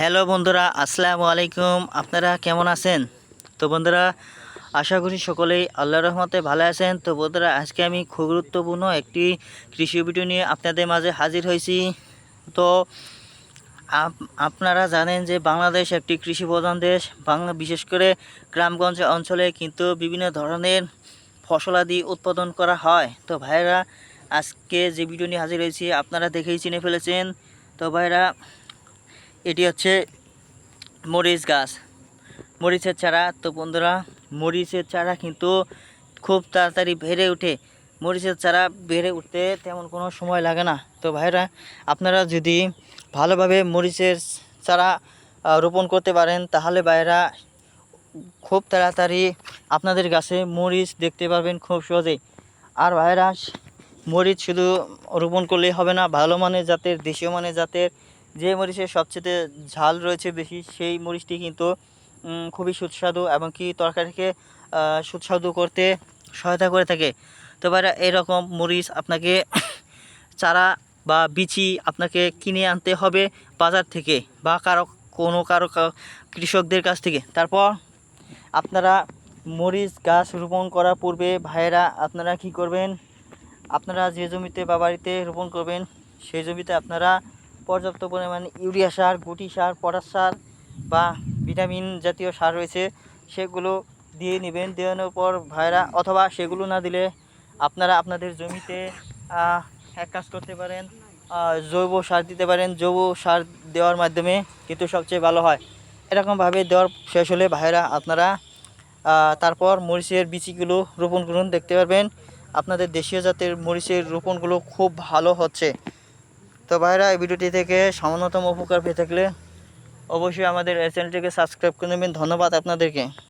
Hello বন্ধুরা, আসসালামু আলাইকুম। আপনারা কেমন আছেন? তো বন্ধুরা, আশা করি সকলেই আল্লাহ রহমতে ভালো আছেন। তো বন্ধুরা, আজকে আমি খুব গুরুত্বপূর্ণ একটি কৃষি ভিডিও নিয়ে আপনাদের মাঝে হাজির হয়েছি। তো আপ- আপনারা জানেন যে বাংলাদেশ একটি কৃষি প্রধান দেশ। বাংলা বিশেষ করে গ্রামগঞ্জ অঞ্চলে কিন্তু বিভিন্ন ধরনের ফসলাদি উৎপাদন করা হয়। তো ভাইরা আজকে যে ভিডিও নিয়ে হাজির হয়েছি, আপনারা দেখেই চিনে ফেলেছেন। তো ভাইরা এটি হচ্ছে মরিচ গাছ। মরিচের চারা, তো বন্ধুরা, মরিচের চারা কিন্তু খুব তাড়াতাড়ি বেড়ে ওঠে। মরিচের চারা বেড়ে উঠতে তেমন কোনো সময় লাগে না। তো ভাইরা আপনারা যদি ভালোভাবে মরিচের চারা রোপণ করতে পারেন, তাহলে ভাইরা খুব তাড়াতাড়ি আপনাদের গাছে মরিচ দেখতে পারবেন খুব সহজেই। আর ভাইরা মরিচ শুধু রোপণ করলেই হবে না, ভালো মানের জাতের, দেশীয় মানের জাতের যে মরিচের সবচেয়ে ঝাল রয়েছে বেশি, সেই মরিচটি কিন্তু খুবই সুস্বাদু এবং কি তরকারিকে সুস্বাদু করতে সহায়তা করে থাকে। তো ভাইরা, এরকম মরিচ আপনাকে চারা বা বিচি আপনাকে কিনে আনতে হবে বাজার থেকে বা কারও, কোনো কারও কৃষকদের কাছ থেকে। তারপর আপনারা মরিচ গাছ রোপণ করার পূর্বে ভাইয়েরা আপনারা কি করবেন? আপনারা যে জমিতে বা বাড়িতে রোপণ করবেন, সেই জমিতে আপনারা পর্যাপ্ত পরিমাণে ইউরিয়া সার, গুটি সার, পটাশ সার বা ভিটামিন জাতীয় সার রয়েছে, সেগুলো দিয়ে নেবেন। দেওয়ানোর পর ভাইরা, অথবা সেগুলো না দিলে আপনারা আপনাদের জমিতে এক কাজ করতে পারেন জৈব সার দিতে পারেন। জৈব সার দেওয়ার মাধ্যমে কিন্তু সবচেয়ে ভালো হয়। এরকমভাবে দেওয়ার শেষ হলে ভাইরা আপনারা তারপর মরিচের বিচিগুলো রোপণ করুন। দেখতে পারবেন, আপনাদের দেশীয় জাতের মরিচের রোপণগুলো খুব ভালো হচ্ছে। তো ভাইরা, এই ভিডিওটি থেকে সামান্যতম উপকার পেয়ে থাকলে অবশ্যই আমাদের চ্যানেলটিকে সাবস্ক্রাইব করে নেবেন। ধন্যবাদ আপনাদেরকে।